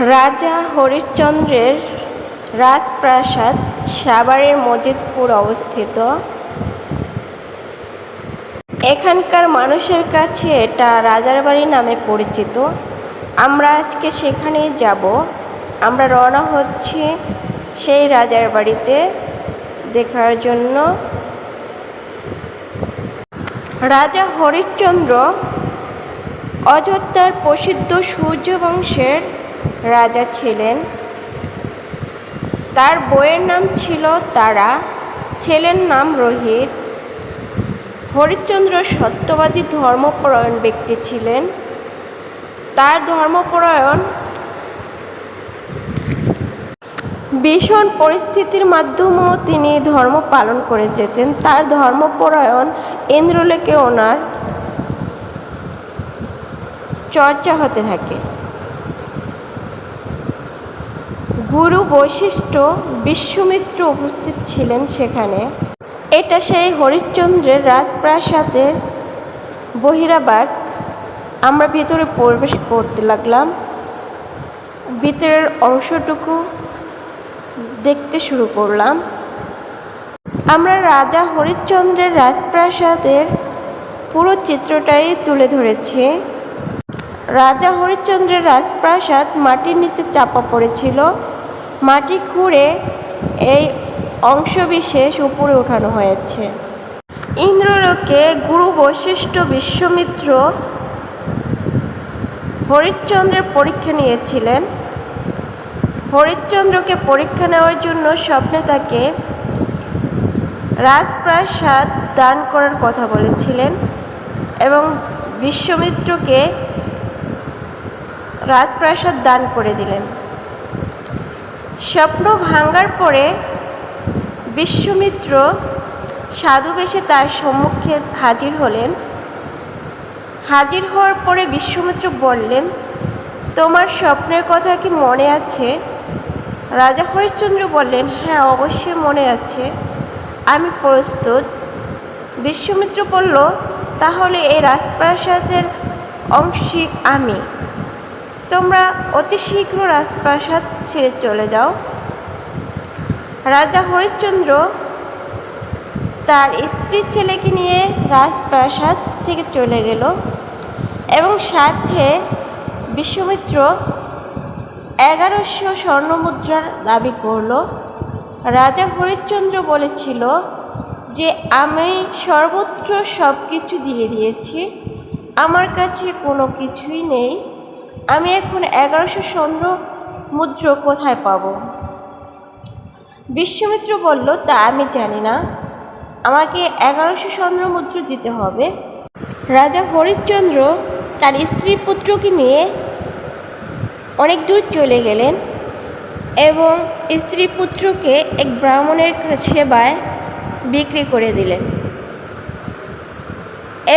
রাজা হরিশ্চন্দ্রের রাজপ্রাসাদ সাভারের মজিদপুর অবস্থিত। এখানকার মানুষের কাছে এটা রাজার বাড়ি নামে পরিচিত। আমরা আজকে সেখানেই যাব। আমরা রওনা হচ্ছি সেই রাজার বাড়িতে দেখার জন্য। রাজা হরিশ্চন্দ্র অযোধ্যার প্রসিদ্ধ সূর্য বংশের রাজা ছিলেন। তার বইয়ের নাম ছিল তারা, ছেলের নাম রোহিত। হরিশ্চন্দ্র সত্যবাদী ধর্মপরায়ণ ব্যক্তি ছিলেন। তার ধর্মপরায়ণ ভীষণ পরিস্থিতির মাধ্যমেও তিনি ধর্ম পালন করে যেতেন। তার ধর্মপরায়ণ ইন্দ্রলেকে ওনার চর্চা হতে থাকে। গুরু বৈশিষ্ট্য বিশ্বমিত্র উপস্থিত ছিলেন সেখানে। এটা সেই হরিশ্চন্দ্রের রাজপ্রাসাদের বহিরাবাগ। আমরা ভিতরে প্রবেশ করতে লাগলাম। ভিতরের অংশটুকু দেখতে শুরু করলাম। আমরা রাজা হরিশ্চন্দ্রের রাজপ্রাসাদের পুরো চিত্রটাই তুলে ধরেছি। রাজা হরিশ্চন্দ্রের রাজপ্রাসাদ মাটির নিচে চাপা পড়েছিল। মাটি খুঁড়ে এই অংশবিশেষ উপরে ওঠানো হয়েছে। ইন্দ্রলোকে গুরু বৈশিষ্ট্য বিশ্বমিত্র হরিশ্চন্দ্রের পরীক্ষা নিয়েছিলেন। হরিশ্চন্দ্রকে পরীক্ষা নেওয়ার জন্য স্বপ্নে তাকে রাজপ্রাসাদ দান করার কথা বলেছিলেন এবং বিশ্বমিত্রকে রাজপ্রাসাদ দান করে দিলেন। স্বপ্ন ভাঙ্গার পরে বিশ্বমিত্র সাধু বেশে তার সম্মুখে হাজির হলেন। হাজির হওয়ার পরে বিশ্বমিত্র বললেন, তোমার স্বপ্নের কথা কি মনে আছে? রাজা হরিশ্চন্দ্র বললেন হ্যাঁ অবশ্যই মনে আছে। আমি প্রস্তুত। বিশ্বমিত্র বলল, তাহলে এই রাজপ্রাসাদের অংশী আমি। তোমরা অতি শীঘ্র রাজপ্রাসাদ ছেড়ে চলে যাও। রাজা হরিশ্চন্দ্র তার স্ত্রী ছেলেকে নিয়ে রাজপ্রাসাদ থেকে চলে গেল এবং সাথে বিশ্বমিত্র এগারোশো স্বর্ণমুদ্রার দাবি করল। রাজা হরিশ্চন্দ্র বলেছিল যে, আমি সর্বত্র সব কিছু দিয়ে দিয়েছি, আমার কাছে কোনো কিছুই নেই। আমি এখন এগারোশো স্বর্ণ মুদ্র কোথায় পাব? বিশ্বমিত্র বলল, তা আমি জানি না। আমাকে এগারোশো স্বর্ণ মুদ্র দিতে হবে। রাজা হরিশ্চন্দ্র তার স্ত্রী পুত্রকে নিয়ে অনেক দূর চলে গেলেন এবং স্ত্রী পুত্রকে এক ব্রাহ্মণের সেবায় বিক্রি করে দিলেন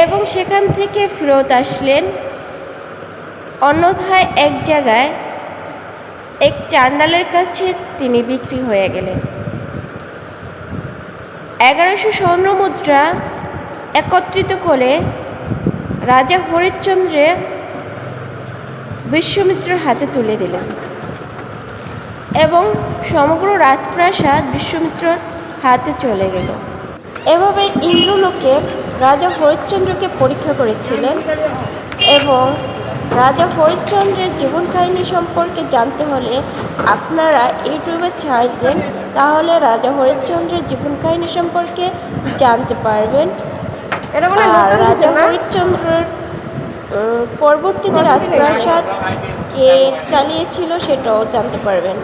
এবং সেখান থেকে ফেরত আসলেন। অন্যথায় এক জায়গায় এক চান্ডালের কাছে তিনি বিক্রি হয়ে গেলেন। এগারোশো স্বর্ণ মুদ্রা একত্রিত করে রাজা হরিশ্চন্দ্রে বিশ্বমিত্রের হাতে তুলে দিলেন এবং সমগ্র রাজপ্রাসাদ বিশ্বমিত্রর হাতে চলে গেল। এভাবে ইন্দ্রলোকে রাজা হরিশ্চন্দ্রকে পরীক্ষা করেছিলেন এবং রাজা হরিশ্চন্দ্রের জীবন কাহিনী সম্পর্কে জানতে হলে আপনারা ইউটিউবে ছাড় দেন তাহলে রাজা হরিশ্চন্দ্রের জীবন কাহিনী সম্পর্কে জানতে পারবেন। আর রাজা হরিশ্চন্দ্রের পরবর্তীতে রাজপ্রাসাদ কে চালিয়েছিল সেটাও জানতে পারবেন।